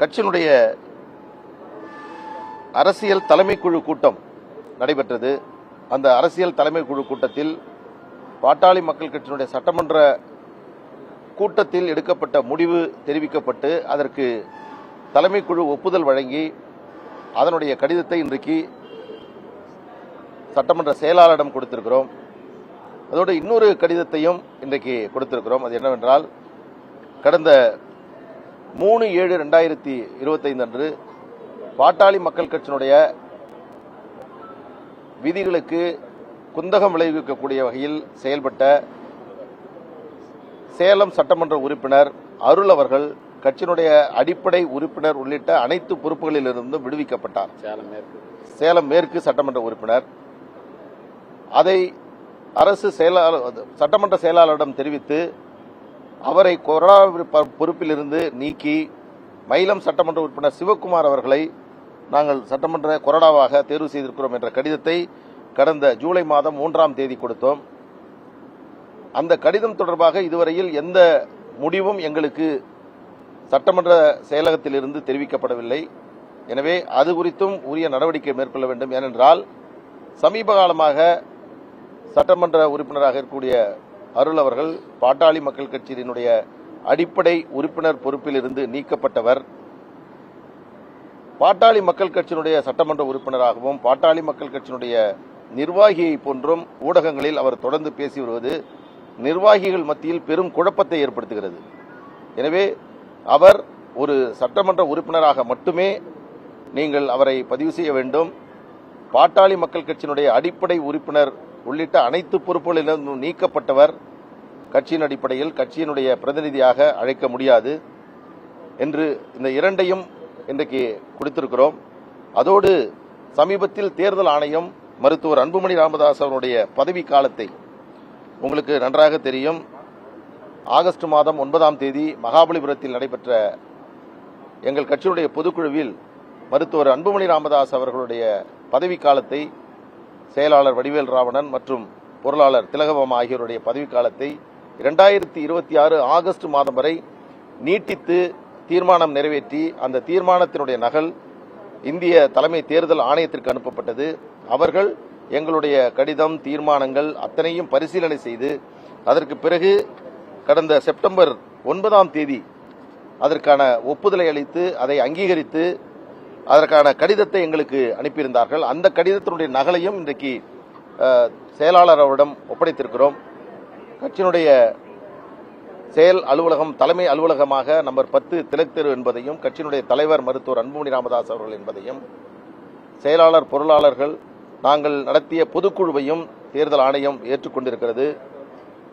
கட்சியினுடைய அரசியல் தலைமைக்குழு கூட்டம் நடைபெற்றது. அந்த அரசியல் தலைமைக்குழு கூட்டத்தில் பாட்டாளி மக்கள் கட்சியினுடைய சட்டமன்ற கூட்டத்தில் எடுக்கப்பட்ட முடிவு தெரிவிக்கப்பட்டு அதற்கு தலைமைக்குழு ஒப்புதல் வழங்கி அதனுடைய கடிதத்தை இன்றைக்கு சட்டமன்ற செயலாளரிடம் கொடுத்திருக்கிறோம். அதோடு இன்னொரு கடிதத்தையும் இன்றைக்கு கொடுத்திருக்கிறோம். அது என்னவென்றால் கடந்த மூணு ஏழு ரெண்டாயிரத்தி இருபத்தைந்து அன்று பாட்டாளி மக்கள் கட்சியினுடைய விதிகளுக்கு குந்தகம் விளைவிக்கக்கூடிய வகையில் செயல்பட்ட சேலம் சட்டமன்ற உறுப்பினர் அருள் அவர்கள் கட்சியினுடைய அடிப்படை உறுப்பினர் உள்ளிட்ட அனைத்து பொறுப்புகளிலிருந்தும் விடுவிக்கப்பட்டார். சேலம் மேற்கு. சேலம் மேற்கு சட்டமன்ற உறுப்பினர். அதை அரசு செயலாளர் சட்டமன்ற செயலாளரிடம் தெரிவித்து அவரை கொரோனா ப- பொறுப்பிலிருந்து நீக்கி மயிலம் சட்டமன்ற உறுப்பினர் சிவக்குமார் அவர்களை நாங்கள் சட்டமன்ற கொறடாவாக தேர்வு செய்திருக்கிறோம் என்ற கடிதத்தை கடந்த ஜூலை மாதம் மூன்றாம் தேதி கொடுத்தோம். அந்த கடிதம் தொடர்பாக இதுவரையில் எந்த முடிவும் எங்களுக்கு சட்டமன்ற செயலகத்திலிருந்து தெரிவிக்கப்படவில்லை. எனவே அது குறித்தும் உரிய நடவடிக்கை மேற்கொள்ள வேண்டும். ஏனென்றால் சமீப காலமாக சட்டமன்ற உறுப்பினராக இருக்கக்கூடிய அருள் அவர்கள் பாட்டாளி மக்கள் கட்சியினுடைய அடிப்படை உறுப்பினர் பொறுப்பிலிருந்து நீக்கப்பட்டவர். பாட்டாளி மக்கள் கட்சியினுடைய சட்டமன்ற உறுப்பினராகவும் பாட்டாளி மக்கள் கட்சியினுடைய நிர்வாகியை போன்றும் ஊடகங்களில் அவர் தொடர்ந்து பேசி வருவது நிர்வாகிகள் மத்தியில் பெரும் குழப்பத்தை ஏற்படுத்துகிறது. எனவே அவர் ஒரு சட்டமன்ற உறுப்பினராக மட்டுமே நீங்கள் அவரை பதிவு செய்ய வேண்டும். பாட்டாளி மக்கள் கட்சியினுடைய அடிப்படை உறுப்பினர் உள்ளிட்ட அனைத்து பொறுப்புகளிலிருந்தும் நீக்கப்பட்டவர் கட்சியின் அடிப்படையில் கட்சியினுடைய பிரதிநிதியாக அழைக்க முடியாது என்று இந்த இரண்டையும் இன்றைக்கு கொடுத்திருக்கிறோம். அதோடு சமீபத்தில் தேர்தல் ஆணையம் மருத்துவர் அன்புமணி ராமதாஸ் அவருடைய பதவி காலத்தை உங்களுக்கு நன்றாக தெரியும். ஆகஸ்ட் மாதம் ஒன்பதாம் தேதி மகாபலிபுரத்தில் நடைபெற்ற எங்கள் கட்சியினுடைய பொதுக்குழுவில் மருத்துவர் அன்புமணி ராமதாஸ் அவர்களுடைய பதவி காலத்தை செயலாளர் வடிவேல் ராவணன் மற்றும் பொருளாளர் திலகபாமா ஆகியோருடைய பதவிக்காலத்தை இரண்டாயிரத்தி இருபத்தி ஆறு ஆகஸ்ட் மாதம் வரை நீட்டித்து தீர்மானம் நிறைவேற்றி அந்த தீர்மானத்தினுடைய நகல் இந்திய தலைமை தேர்தல் ஆணையத்திற்கு அனுப்பப்பட்டது. அவர்கள் எங்களுடைய கடிதம் தீர்மானங்கள் அத்தனையும் பரிசீலனை செய்து அதற்கு பிறகு கடந்த செப்டம்பர் ஒன்பதாம் தேதி அதற்கான ஒப்புதலை அளித்து அதை அங்கீகரித்து அதற்கான கடிதத்தை எங்களுக்கு அனுப்பியிருந்தார்கள். அந்த கடிதத்தினுடைய நகலையும் இன்றைக்கு செயலாளர் அவரிடம் ஒப்படைத்திருக்கிறோம். கட்சியினுடைய செயல் அலுவலகம் தலைமை அலுவலகமாக நம்பர் பத்து திலக் தெரு என்பதையும் கட்சியினுடைய தலைவர் மருத்துவர் அன்புமணி ராமதாஸ் அவர்கள் என்பதையும் செயலாளர் பொருளாளர்கள் நாங்கள் நடத்திய பொதுக்குழுவையும் தேர்தல் ஆணையம் ஏற்றுக்கொண்டிருக்கிறது.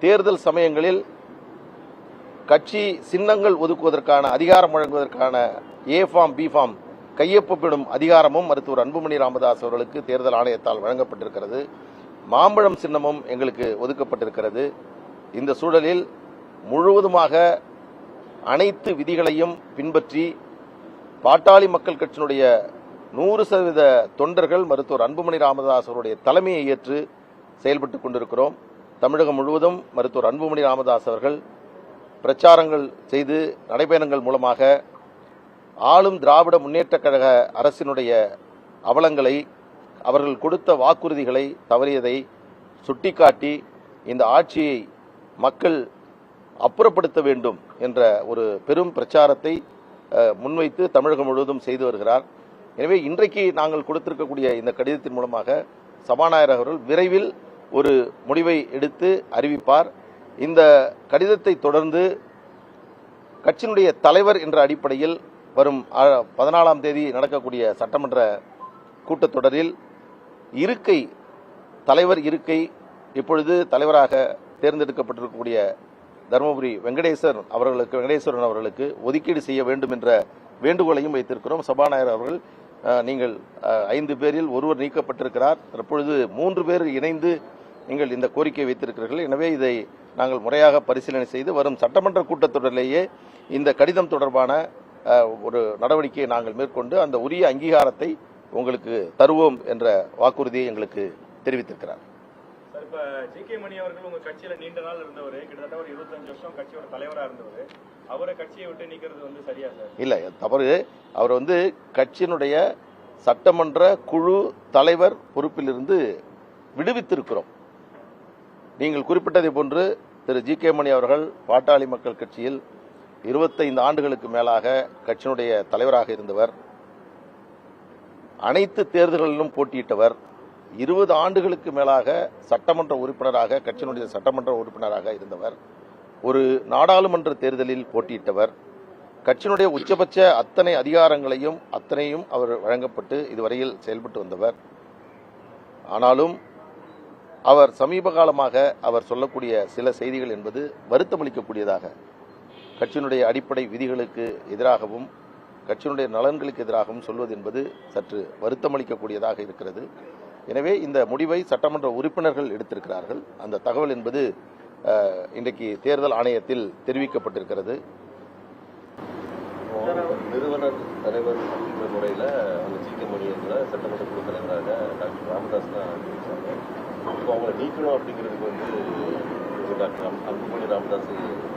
தேர்தல் சமயங்களில் கட்சி சின்னங்கள் ஒதுக்குவதற்கான அதிகாரம் வழங்குவதற்கான ஏ ஃபார்ம் பி ஃபார்ம் கையொப்பமிடும் அதிகாரமும் மருத்துவர் அன்புமணி ராமதாஸ் அவர்களுக்கு தேர்தல் ஆணையத்தால் வழங்கப்பட்டிருக்கிறது. மாம்பழம் சின்னமும் எங்களுக்கு ஒதுக்கப்பட்டிருக்கிறது. இந்த சூழலில் முழுவதுமாக அனைத்து விதிகளையும் பின்பற்றி பாட்டாளி மக்கள் கட்சியினுடைய நூறு சதவீத தொண்டர்கள் மருத்துவர் அன்புமணி ராமதாஸ் அவருடைய தலைமையை ஏற்று செயல்பட்டுக் கொண்டிருக்கிறோம். தமிழகம் முழுவதும் மருத்துவர் அன்புமணி ராமதாஸ் அவர்கள் பிரச்சாரங்கள் செய்து நடைபயணங்கள் மூலமாக ஆளும் திராவிட முன்னேற்ற கழக அரசினுடைய அவலங்களை அவர்கள் கொடுத்த வாக்குறுதிகளை தவறியதை சுட்டிக்காட்டி இந்த ஆட்சியை மக்கள் அப்புறப்படுத்த வேண்டும் என்ற ஒரு பெரும் பிரச்சாரத்தை முன்வைத்து தமிழகம் முழுவதும் செய்து வருகிறார். எனவே இன்றைக்கு நாங்கள் கொடுத்திருக்கக்கூடிய இந்த கடிதத்தின் மூலமாக சபாநாயகர் அவர்கள் விரைவில் ஒரு முடிவை எடுத்து அறிவிப்பார். இந்த கடிதத்தை தொடர்ந்து கட்சியினுடைய தலைவர் என்ற அடிப்படையில் வரும் பதினாலாம் தேதி நடக்கக்கூடிய சட்டமன்ற கூட்டத்தொடரில் இருக்கை தலைவர் இருக்கை இப்பொழுது தலைவராக தேர்ந்தெடுக்கப்பட்டிருக்கக்கூடிய தருமபுரி வெங்கடேசர் அவர்களுக்கு வெங்கடேஸ்வரன் அவர்களுக்கு ஒதுக்கீடு செய்ய வேண்டும் என்ற வேண்டுகோளையும் வைத்திருக்கிறோம். சபாநாயகர் அவர்கள் நீங்கள் ஐந்து பேரில் ஒருவர் நீக்கப்பட்டிருக்கிறார். தற்பொழுது மூன்று பேர் இணைந்து நீங்கள் இந்த கோரிக்கை வைத்திருக்கிறீர்கள். எனவே இதை நாங்கள் முறையாக பரிசீலனை செய்து வரும் சட்டமன்ற கூட்டத்தொடரிலேயே இந்த கடிதம் தொடர்பான ஒரு நடவடிக்கையை நாங்கள் மேற்கொண்டு அந்த உரிய அங்கீகாரத்தை உங்களுக்கு தருவோம் என்ற வாக்குறுதியை எங்களுக்கு தெரிவித்திருக்கிறார். சார் இப்ப ஜி கே மணி அவர்கள் உங்க கட்சியில நீண்ட நாள் இருந்தவர் கிட்டத்தட்ட ஒரு இருபத்தஞ்சு வருஷம் கட்சியோட தலைவரா இருந்தவர். அவரை கட்சியை விட்டு நீக்கிறது வந்து சரியா சார்? இல்லை தவறு. அவர் வந்து கட்சியினுடைய சட்டமன்ற குழு தலைவர் பொறுப்பிலிருந்து விடுவித்திருக்கிறோம். நீங்கள் குறிப்பிட்டதை போன்று திரு ஜி கே மணி அவர்கள் பாட்டாளி மக்கள் கட்சியில் இருபத்தைந்து ஆண்டுகளுக்கு மேலாக கட்சியினுடைய தலைவராக இருந்தவர் அனைத்து தேர்தல்களிலும் போட்டியிட்டவர் இருபது ஆண்டுகளுக்கு மேலாக சட்டமன்ற உறுப்பினராக கட்சியினுடைய சட்டமன்ற உறுப்பினராக இருந்தவர் ஒரு நாடாளுமன்ற தேர்தலில் போட்டியிட்டவர். கட்சியினுடைய உச்சபட்ச அத்தனை அதிகாரங்களையும் அத்தனையும் அவர் வழங்கப்பட்டு இதுவரையில் செயல்பட்டு வந்தவர். ஆனாலும் அவர் சமீப காலமாக அவர் சொல்லக்கூடிய சில செய்திகள் என்பது வருத்தமளிக்கக்கூடியதாக கட்சியினுடைய அடிப்படை விதிகளுக்கு எதிராகவும் கட்சியினுடைய நலன்களுக்கு எதிராகவும் சொல்வது என்பது சற்று வருத்தமளிக்கக்கூடியதாக இருக்கிறது. எனவே இந்த முடிவை சட்டமன்ற உறுப்பினர்கள் எடுத்திருக்கிறார்கள். அந்த தகவல் என்பது இன்றைக்கு தேர்தல் ஆணையத்தில் தெரிவிக்கப்பட்டிருக்கிறது. நிறுவனர் தலைவர் அப்படின்ற முறையில் அவங்க ஜி என்ற மணி சட்டமன்ற குழு தலைவராக டாக்டர் ராமதாஸ் தான் அறிவிச்சாங்க. இப்போ அவங்களை நீக்கணும் அப்படிங்கிறதுக்கு வந்து டாக்டர் அன்புமணி ராமதாஸ்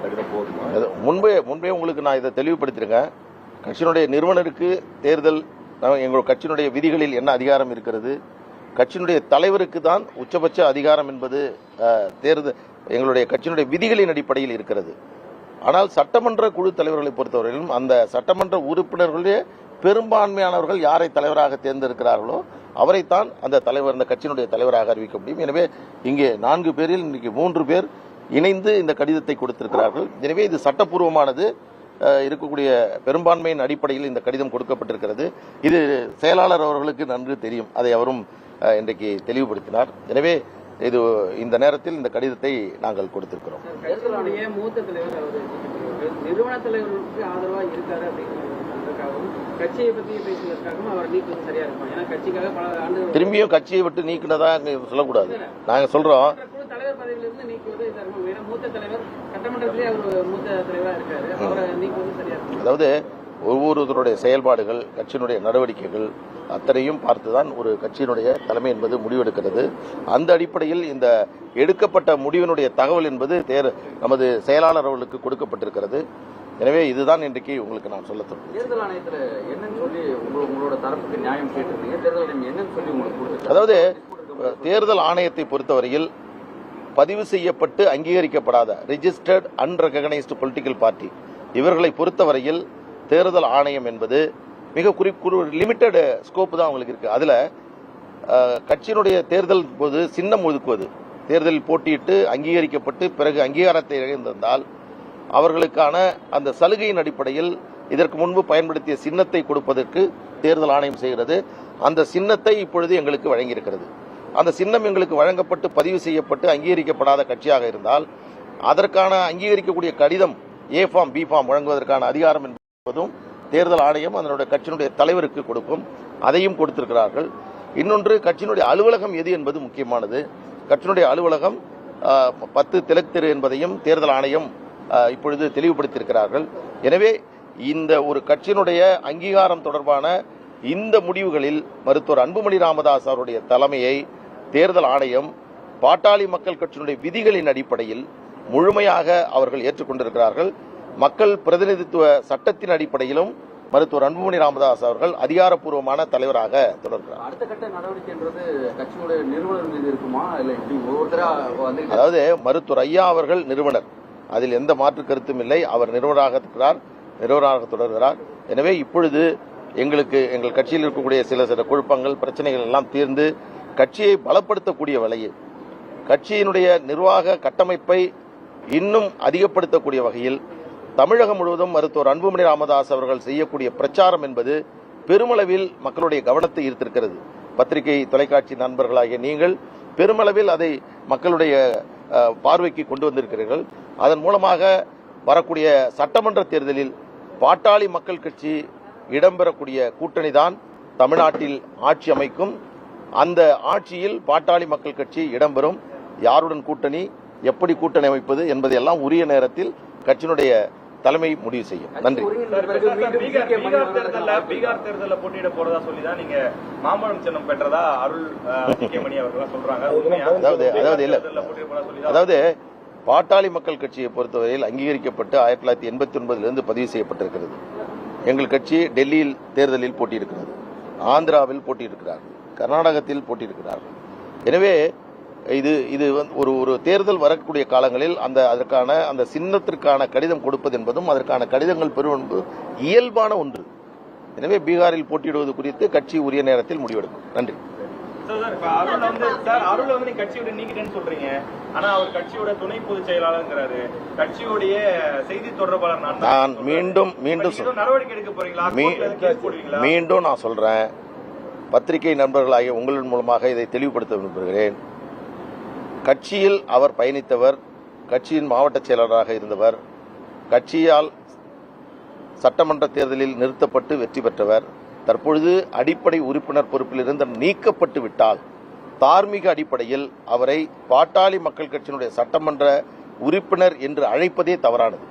கடிதம் போதுமா அது முன்பே முன்பே உங்களுக்கு நான் இதை தெளிவுபடுத்திருக்கேன் கட்சியினுடைய நிறுவனருக்கு தேர்தல் எங்கள் கட்சியினுடைய விதிகளில் என்ன அதிகாரம் இருக்கிறது? கட்சியினுடைய தலைவருக்கு தான் உச்சபட்ச அதிகாரம் என்பது தேர்தல் எங்களுடைய கட்சியினுடைய விதிகளின் அடிப்படையில் இருக்கிறது. ஆனால் சட்டமன்ற குழு தலைவர்களை பொறுத்தவரையிலும் அந்த சட்டமன்ற உறுப்பினர்களுடைய பெரும்பான்மையானவர்கள் யாரை தலைவராக தேர்ந்தெடுக்கிறார்களோ அவரைத்தான் அந்த தலைவர் இந்த கட்சியினுடைய தலைவராக அறிவிக்க முடியும். எனவே இங்கே நான்கு பேரில் இன்னைக்கு மூன்று பேர் இணைந்து இந்த கடிதத்தை கொடுத்திருக்கிறார்கள். எனவே இது சட்டப்பூர்வமானது. இருக்கக்கூடிய பெரும்பான்மையின் அடிப்படையில் இந்த கடிதம் கொடுக்கப்பட்டிருக்கிறது. இது செயலாளர் அவர்களுக்கு நன்கு தெரியும். அதை அவரும் இன்றைக்கு தெளிவுபடுத்தினார். எனவே இது இந்த நேரத்தில் இந்த கடிதத்தை நாங்கள் கொடுத்திருக்கிறோம். அப்படிங்கிறதுக்காகவும் கட்சியை பத்தி பேசுவதற்காகவும் அவர் நீக்குவது சரியா இருக்கும்? ஏன்னா கட்சிக்காக பல ஆண்டு திரும்பியும் கட்சியை விட்டு நீக்கினதா சொல்லக்கூடாது. நாங்க சொல்றோம். தலைவர் பதவியிலிருந்து நீக்குவது ஏன்னா மூத்த தலைவர் சட்டமன்றத்திலேயே அவர் மூத்த தலைவரா இருக்காரு. அவரை நீக்குவது சரியா இருக்கும்? அதாவது ஒவ்வொருவருடைய செயல்பாடுகள் கட்சியினுடைய நடவடிக்கைகள் அத்தனையும் பார்த்துதான் ஒரு கட்சியினுடைய தலைமை என்பது முடிவெடுக்கிறது. அந்த அடிப்படையில் இந்த எடுக்கப்பட்ட முடிவினுடைய தகவல் என்பது தேர் நமது செயலாளர் அவர்களுக்கு கொடுக்கப்பட்டிருக்கிறது. எனவே இதுதான் இன்றைக்கு உங்களுக்கு நான் சொல்ல தேர்தல் ஆணையத்துல என்னன்னு சொல்லி உங்களோட தரப்புக்கு நியாயம் கேட்டிருந்தீங்க. தேர்தல் ஆணையம் என்னன்னு சொல்லி உங்களுக்கு அதாவது தேர்தல் ஆணையத்தை பொறுத்தவரையில் பதிவு செய்யப்பட்டு அங்கீகரிக்கப்படாத ரிஜிஸ்டர்ட் அன்ரெகனைஸ்டு பொலிட்டிக்கல் பார்ட்டி இவர்களை பொறுத்தவரையில் தேர்தல் ஆணையம் என்பது மிக குறி லிமிட்டெட் ஸ்கோப் தான் அவங்களுக்கு இருக்கு. அதுல கட்சியினுடைய தேர்தல் போது சின்னம் ஒதுக்குவது தேர்தலில் போட்டியிட்டு அங்கீகரிக்கப்பட்டு பிறகு அங்கீகாரத்தை இழந்திருந்தால் அவர்களுக்கான அந்த சலுகையின் அடிப்படையில் இதற்கு முன்பு பயன்படுத்திய சின்னத்தை கொடுப்பதற்கு தேர்தல் ஆணையம் செய்கிறது. அந்த சின்னத்தை இப்பொழுது எங்களுக்கு வழங்கியிருக்கிறது. அந்த சின்னம் எங்களுக்கு வழங்கப்பட்டு பதிவு செய்யப்பட்டு அங்கீகரிக்கப்படாத கட்சியாக இருந்தால் அதற்கான அங்கீகரிக்கக்கூடிய கடிதம் ஏ ஃபார்ம் பி ஃபார்ம் வழங்குவதற்கான அதிகாரம் என்பதும் தேர்தல் ஆணையம் அதனுடைய கட்சியினுடைய தலைவருக்கு கொடுக்கும். அதையும் கொடுத்திருக்கிறார்கள். இன்னொன்று கட்சியினுடைய அலுவலகம் எது என்பது முக்கியமானது. கட்சியினுடைய அலுவலகம் பத்து திலக் தெரு என்பதையும் தேர்தல் ஆணையம் இப்பொழுது தெளிவுபடுத்தியிருக்கிறார்கள். எனவே இந்த ஒரு கட்சியினுடைய அங்கீகாரம் தொடர்பான இந்த முடிவுகளில் மருத்துவர் அன்புமணி ராமதாஸ் அவருடைய தலைமையை தேர்தல் ஆணையம் பாட்டாளி மக்கள் கட்சியினுடைய விதிகளின் அடிப்படையில் முழுமையாக அவர்கள் ஏற்றுக்கொண்டிருக்கிறார்கள். மக்கள் பிரதிநிதித்துவ சட்டத்தின் அடிப்படையிலும் மருத்துவர் அன்புமணி ராமதாஸ் அவர்கள் அதிகாரப்பூர்வமான தலைவராக தொடர்கிறார். அடுத்த கட்ட நடவடிக்கைன்றது கட்சியினுடைய நிறுவனர் மீது இருக்குமா? இல்ல அதாவது மருத்துவர் ஐயா அவர்கள் நிறுவனர். அதில் எந்த மாற்று கருத்தும் இல்லை. அவர் நிறுவனராக இருக்கிறார் நிறுவனராக தொடர்கிறார். எனவே இப்பொழுது எங்களுக்கு எங்கள் கட்சியில் இருக்கக்கூடிய சில சில குழப்பங்கள் பிரச்சனைகள் எல்லாம் தீர்ந்து கட்சியை பலப்படுத்தக்கூடிய வகையில் கட்சியினுடைய நிர்வாக கட்டமைப்பை இன்னும் அதிகப்படுத்தக்கூடிய வகையில் தமிழகம் முழுவதும் மருத்துவர் அன்புமணி ராமதாஸ் அவர்கள் செய்யக்கூடிய பிரச்சாரம் என்பது பெருமளவில் மக்களுடைய கவனத்தை ஈர்த்திருக்கிறது. பத்திரிகை தொலைக்காட்சி நண்பர்களாகிய நீங்கள் பெருமளவில் அதை மக்களுடைய பார்வைக்கு கொண்டு வந்திருக்கிறீர்கள். அதன் மூலமாக வரக்கூடிய சட்டமன்ற தேர்தலில் பாட்டாளி மக்கள் கட்சி இடம்பெறக்கூடிய கூட்டணி தான் தமிழ்நாட்டில் ஆட்சி அமைக்கும் அந்த ஆட்சியில் பாட்டாளி மக்கள் கட்சி இடம்பெறும் யாருடன் கூட்டணி எப்படி கூட்டணி அமைப்பது என்பதையெல்லாம் உரிய நேரத்தில் கட்சியினுடைய தலைமை முடிவு செய்யும் நன்றி சார், பிறகு சார், மீண்டும் பீகார் ஜி.கே. மணி பீகார் அவர்கள் தேர்தல்ல பீகார் தேர்தல்ல போட்டியிட போறதா சொல்லி தான் நீங்க மாம்பழம் சின்னம் பெற்றதா அருள் மணி அவர்கள் சொல்றாங்க? அதாவது- அதாவது இல்ல. அதாவது பாட்டாளி மக்கள் கட்சியை பொறுத்தவரையில் அங்கீகரிக்கப்பட்டு ஆயிரத்தி தொள்ளாயிரத்தி எண்பத்தி ஒன்பதிலிருந்து பதிவு செய்யப்பட்டிருக்கிறது. எங்கள் கட்சி டெல்லியில் தேர்தலில் போட்டியிருக்கிறது. ஆந்திராவில் போட்டியிருக்கிறார்கள். கர்நாடகத்தில் போட்டியிருக்கிறார்கள். எனவே இது இது வந்து ஒரு ஒரு தேர்தல் வரக்கூடிய காலங்களில் அந்த அதற்கான அந்த சின்னத்திற்கான கடிதம் கொடுப்பது என்பதும் அதற்கான கடிதங்கள் பெறுவது இயல்பான ஒன்று. எனவே பீகாரில் போட்டியிடுவது குறித்து கட்சி உரிய நேரத்தில் முடிவெடுக்கும். நன்றி. சார், சார், இப்ப அருள் வந்து சார் அருள் வந்து நீங்க கட்சியோட நீக்கிட்டேன்னு சொல்றீங்க. ஆனா அவர் கட்சியோட துணை பொதுச் செயலாளர்ங்கிறாரு. கட்சியோடைய செய்தி தொடர்பாளர் நான். மீண்டும் மீண்டும் நடவடிக்கை எடுக்க போறீங்களா? மீண்டும் நான் சொல்றேன். பத்திரிகை நண்பர்களாகிய உங்களின் மூலமாக இதை தெளிவுபடுத்த விரும்புகிறேன். கட்சியில் அவர் பயணித்தவர் கட்சியின் மாவட்ட செயலாளராக இருந்தவர் கட்சியால் சட்டமன்ற தேர்தலில் நிறுத்தப்பட்டு வெற்றி பெற்றவர் தற்பொழுது அடிப்படை உறுப்பினர் பொறுப்பிலிருந்து நீக்கப்பட்டு விட்டால் தார்மீக அடிப்படையில் அவரை பாட்டாளி மக்கள் கட்சியினுடைய சட்டமன்ற உறுப்பினர் என்று அழைப்பதே தவறானது.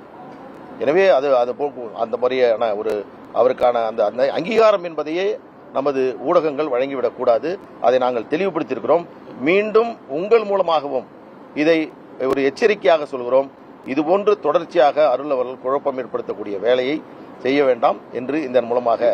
எனவே அது அது போக்கு அந்த மாதிரியான ஒரு அவருக்கான அந்த அந்த அங்கீகாரம் என்பதையே நமது ஊடகங்கள் வழங்கிவிடக்கூடாது அதை நாங்கள் தெளிவுபடுத்தியிருக்கிறோம். மீண்டும் உங்கள் மூலமாகவும் இதை ஒரு எச்சரிக்கையாக சொல்கிறோம். இதுபோன்று தொடர்ச்சியாக அருள் அவர்கள் குழப்பம் ஏற்படுத்தக்கூடிய வேலையை செய்ய வேண்டாம் என்று இதன் மூலமாக